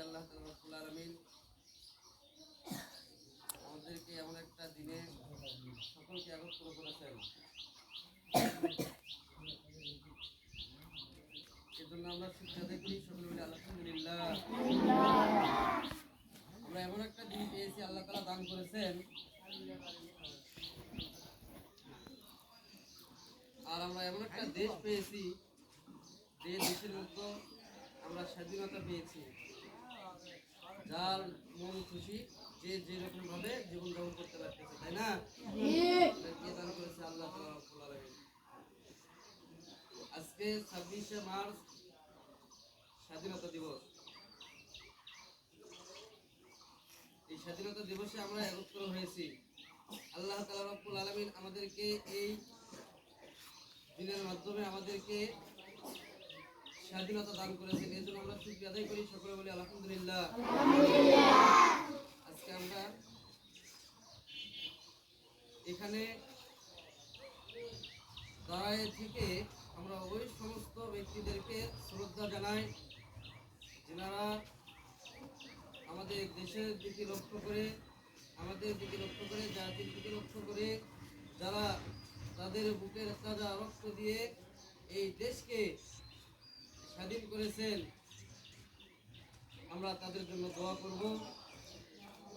আল্লাহ রসুল আমাদেরকে এমন একটা দিনে সকলকে একত্র করেছেন এজন্য আমরা শিক্ষা দেখি সকলে আমরা এমন একটা দিন পেয়েছি, আল্লাহ তালা দান করেছেন। আর আমরা এমন একটা দেশ পেয়েছি, যে দেশের মধ্যে আমরা স্বাধীনতা পেয়েছি। যার মন খুশি, যে যেরকম ভাবে জীবনযাপন করতে পারতেছে, তাই না? আল্লাহ। আজকে ছাব্বিশে মার্চ স্বাধীনতা দিবস। এই স্বাধীনতা দিবসে আমরা একত্র হয়েছি। আল্লাহ তালা রব্বুল আলমিন আমাদেরকে এই দিনের মাধ্যমে আমাদেরকে স্বাধীনতা দান করেছেন, এই জন্য আমরা শুক্রিয়া আদায় করি, সকলে বলি আলহামদুলিল্লাহ। আজকে আমরা এখানে দাঁড়ায় থেকে আমরা ওই সমস্ত ব্যক্তিদেরকে শ্রদ্ধা জানাই, যেনারা আমাদের দেশের দিকে লক্ষ্য করে, আমাদের দিকে লক্ষ্য করে, জাতির দিকে লক্ষ্য করে, যারা তাদের বুকের তাজা রক্ত দিয়ে এই দেশকে স্বাধীন করেছেন। আমরা তাদের জন্য দোয়া করব।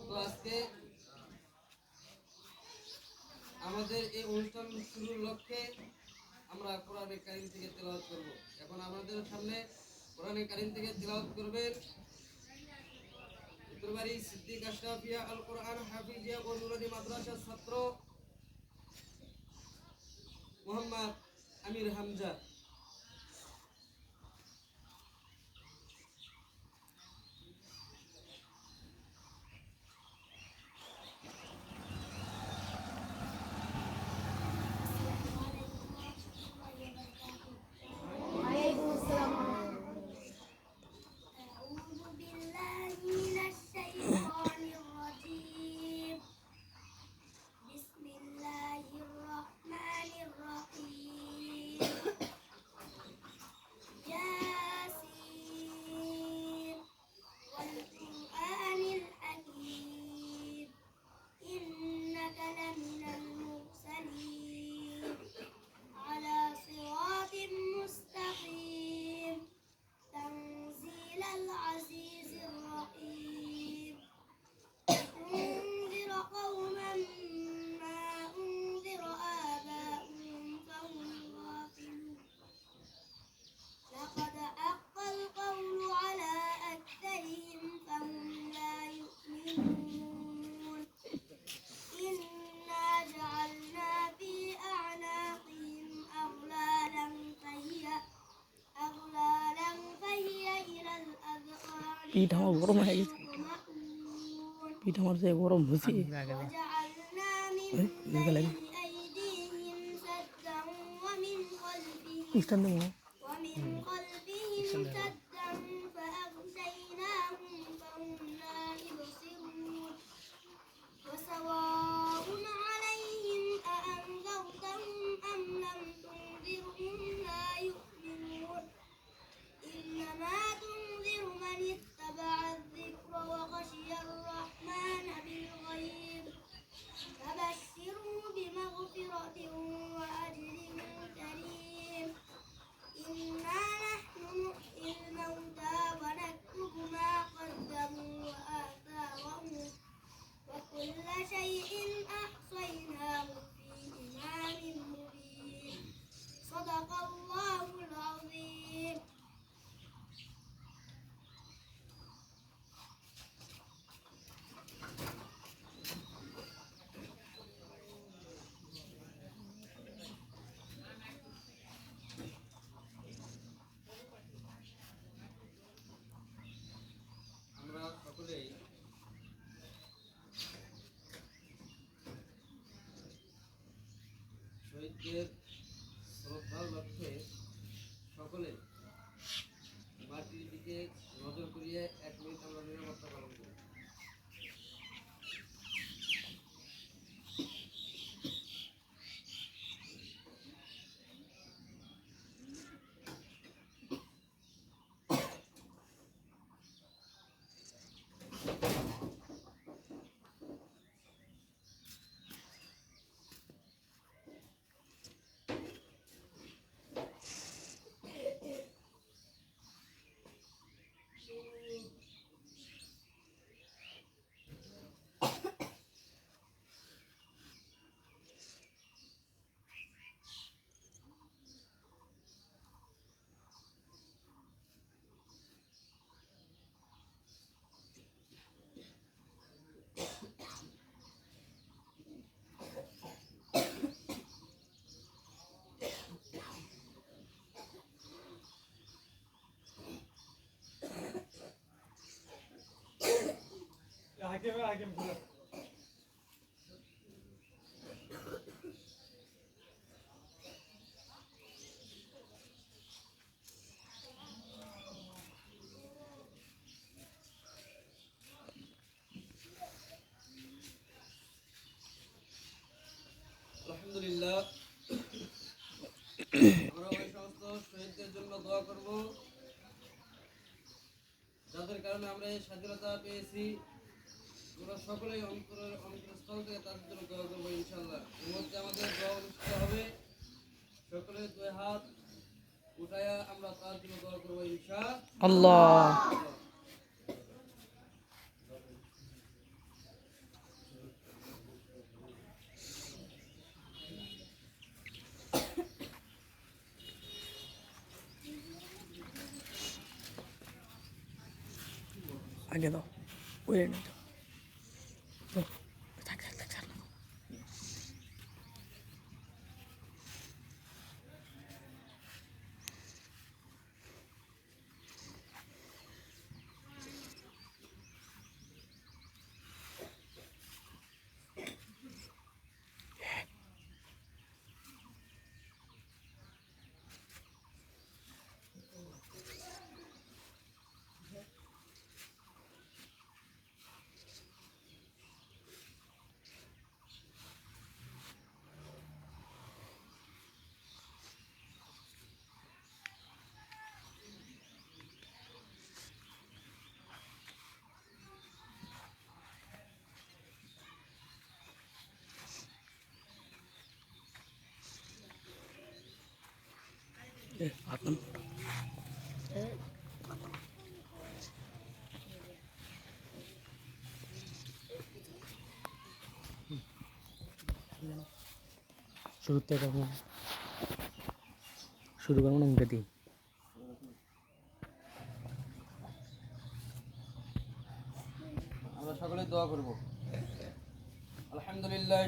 তো আজকে আমাদের এই অনুষ্ঠান শুরুর লক্ষ্যে আমরা কোরআনে কারিম থেকে তেলাওয়াত করব। এখন আমাদের সামনে কোরআনে কারিম থেকে তেলাওয়াত করবেন উত্তরবাড়ি সিদ্দিক আশরাফিয়া আল কোরআন হাফিজিয়া ও মাদ্রাসার ছাত্র মোহাম্মদ আমির হামজা। পিঠ আমার গরম হয়ে গেছে পিঠ আমার সে গরম হচ্ছে ইস্টান দেবো শহীদদের আলহামদুলিল্লাহ আমরা ওই সমস্ত শহীদদের জন্য দোয়া করব। যাদের কারণে আমরা এই স্বাধীনতা পেয়েছি। আমরা সকলেই অন্তরের অন্তরস্থল থেকে তাদের জন্য দোয়া করব ইনশাল্লাহ এর মধ্যে আমাদের দোয়া অনুষ্ঠিত হবে। সকলে দুই হাত উঠায়া আমরা তার জন্য দোয়া করব ইনশা আগে দাও, ওই শুরুতে করব শুরু করব না মুখে আমরা সকলে দোয়া করব। আলহামদুলিল্লাহ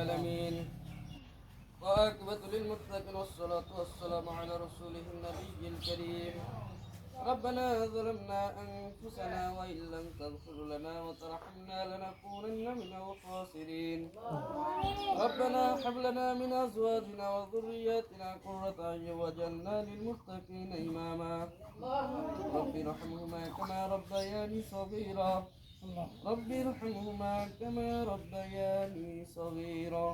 আলামিন। وعاقبة للمتقين والصلاة والسلام على رسوله النبي الكريم. ربنا ظلمنا أنفسنا وإن لم تغفر لنا وترحمنا لنكونن من الخاسرين. ربنا هب لنا من أزواجنا وذرياتنا قرة أعين واجعلنا للمتقين إماما. رب ارحمهما كما ربياني صغيرا. رب ارحمهما كما ربياني صغيرا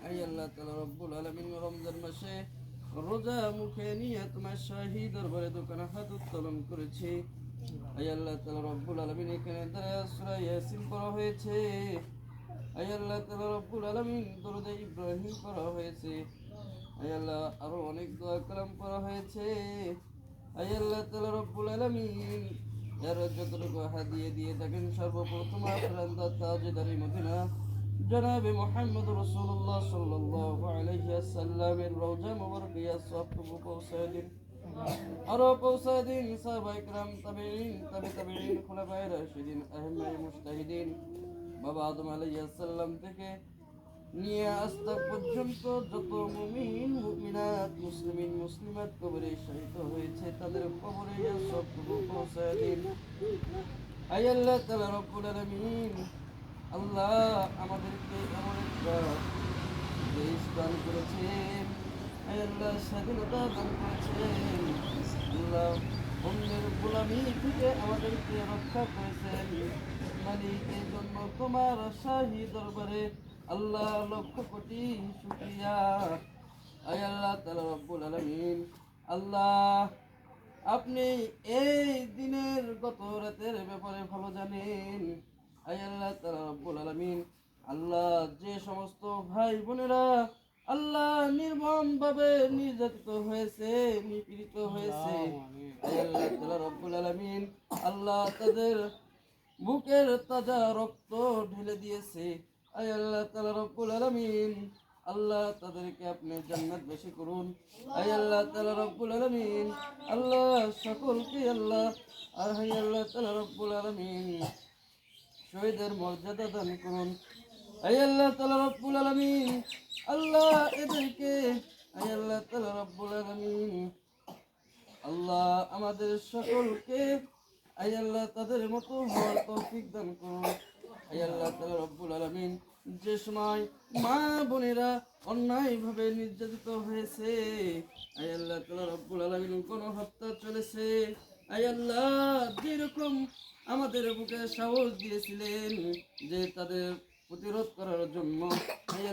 আই আল্লাহ তালা রব্বুল আলমিন রমজান মাসে রোজা মুখে নিয়ে তোমার শাহী দরবারে দোকানে হাত উত্তোলন করেছি আই আল্লাহ তালা রব্বুল আলমিন এখানে দ্বারা সুরা ইয়াসিন করা হয়েছে আই আল্লাহ তালা রব্বুল আলমিন দরজা ইব্রাহিম করা হয়েছে আই আল্লাহ আরো অনেক দোয়া কালাম করা হয়েছে আই আল্লাহ তালা রব্বুল আলমিন এর যতটুকু হাদিয়ে দিয়ে থাকেন সর্বপ্রথম আপনার তাজদারি মদিনা জনাবে মোহাম্মদ রসুল্লাহ সাল্লাহ আলহিয়াসাল্লামের রোজা মোবারকিয়া সবটুকু পৌঁছায় দিন আরো পৌঁছায় দিন সাহবাইকরাম তাবেইন তাবে তাবেইন খোলাফায়ে রাশিদিন আহমাই মুস্তাহিদিন বাবা আদম আলাইহিসসালাম থেকে নিয়ে আজ তাক পর্যন্ত যত মুমিন, মুমিনাত, মুসলিমিন, মুসলিমাত কবরে শহীদ হয়েছে, তাদের কবরে সবটুকু পৌঁছায় দিন। আই আল্লাহ তাআলা রব্বুল আলামিন, আল্লাহ আমাদেরকে এমন একটা দেশ দান করেছেন। আয় আল্লাহ স্বাধীনতা দান করেছেন। আল্লাহ অন্যের গোলামি থেকে আমাদেরকে রক্ষা করেছেন। মালিক এই জন্য তোমার শাহী দরবারে আল্লাহ লক্ষ কোটি শুক্রিয়া। আয় আল্লাহ তালা রব্বুল আলমিন। আল্লাহ আপনি এই দিনের গত রাতের ব্যাপারে ভালো জানেন। আয় আল্লাহ তাআলা রব্বুল আলামিন। আল্লাহ যে সমস্ত ভাই বোনেরা আল্লাহ নির্মম ভাবে নির্যাতিত হয়েছে নিপীড়িত হয়েছে আল্লাহ রব্বুল আলামিন। আল্লাহ তাদের বুকের তাজা রক্ত ঢেলে দিয়েছে। আয় আল্লাহ তাআলা রব্বুল আলামিন। আল্লাহ তাদেরকে আপনি জান্নাত বেশি করুন। আয় আল্লাহ তাআলা রব্বুল আলামিন। আল্লাহ সকলকে আল্লাহ। আর হাই আল্লাহ তাআলা রব্বুল আলামিন। শহীদের মর্যাদা দান করুন। আই আল্লাহ তালা রব্বুল আলমিন। আল্লাহ এদেরকে আই আল্লাহ তালা রব্বুল আলমিন। আল্লাহ আমাদের সকলকে আই আল্লাহ তাদের মতো হওয়ার তৌফিক দান করুন। আল্লাহ তাআলা রব্বুল যে সময় মা বোনেরা অন্যায়ভাবে নির্যাতিত হয়েছে আই আল্লাহ তাআলা রব্বুল আলামিন কোন হত্যা চলেছে। আই আল্লাহ যেরকম আমাদের বুকে সাহস দিয়েছিলেন যে তাদের প্রতিরোধ করার জন্য।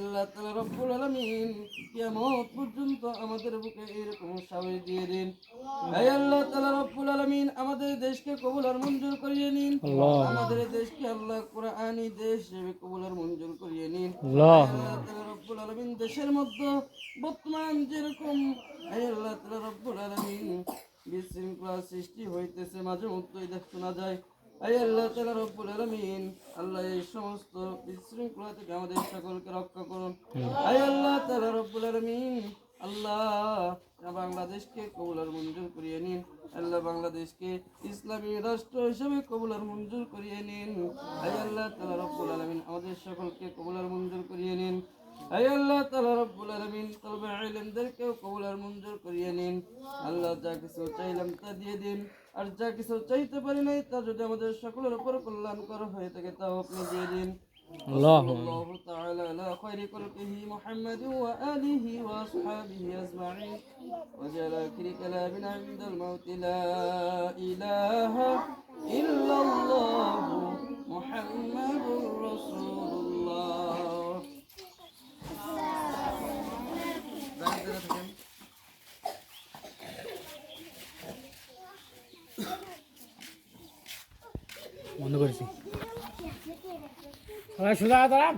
আল্লাহ তাআলা রব্বুল আলামিন কিয়ামত পর্যন্ত আমাদের বুকে এরকম সাহস দিয়ে দিন। আল্লাহ তাআলা রব্বুল আলামিন আমাদের দেশকে কবুল আর মঞ্জুর করিয়ে নিন। আমাদের দেশকে আল্লাহ কোরআনি দেশ হিসেবে কবুল আর মঞ্জুর করিয়ে নিন। আল্লাহ রব্বুল আলামিন দেশের মধ্যে বর্তমান যেরকম আল্লাহ রব্বুল আলামিন বিশৃঙ্খলা সৃষ্টি হইতেছে মাঝে মধ্যে দেখ শোনা যায় আই আল্লাহ তাআলা রব্বুল আলামিন, আল্লাহ এই সমস্ত বিশৃঙ্খলা থেকে আমাদের সকলকে রক্ষা করুন। আই আল্লাহ তাআলা রব্বুল আলামিন, আল্লাহ বাংলাদেশকে কবুল আর মঞ্জুর করিয়ে নিন। আল্লাহ বাংলাদেশকে ইসলামী রাষ্ট্র হিসেবে কবুলার মঞ্জুর করিয়ে নিন। আই আল্লাহ তাআলা রব্বুল আলামিন, আমাদের সকলকে কবুলার মঞ্জুর করিয়ে নিন। আই আল্লাহ তাআলা রব্বুল আলামিন তলবে ইলমদেরকেও কবুল আর মঞ্জুর করিয়ে নিন আল্লাহ যা কিছু চাইলাম তা দিয়ে দিন আর যা কিছু চাইতে পারি নাই তা যদি আমাদের সকলের উপর কল্যাণকর হয়ে থাকে তাও আপনি দিয়ে দিন اللهم الله تعالى على خير خلقه محمد وآله وأصحابه أجمعين وجعل آخر كلامنا عند الموت لا إله إلا الله محمد رسول الله বন্ধ করেছি। সোজা দাঁড়ান।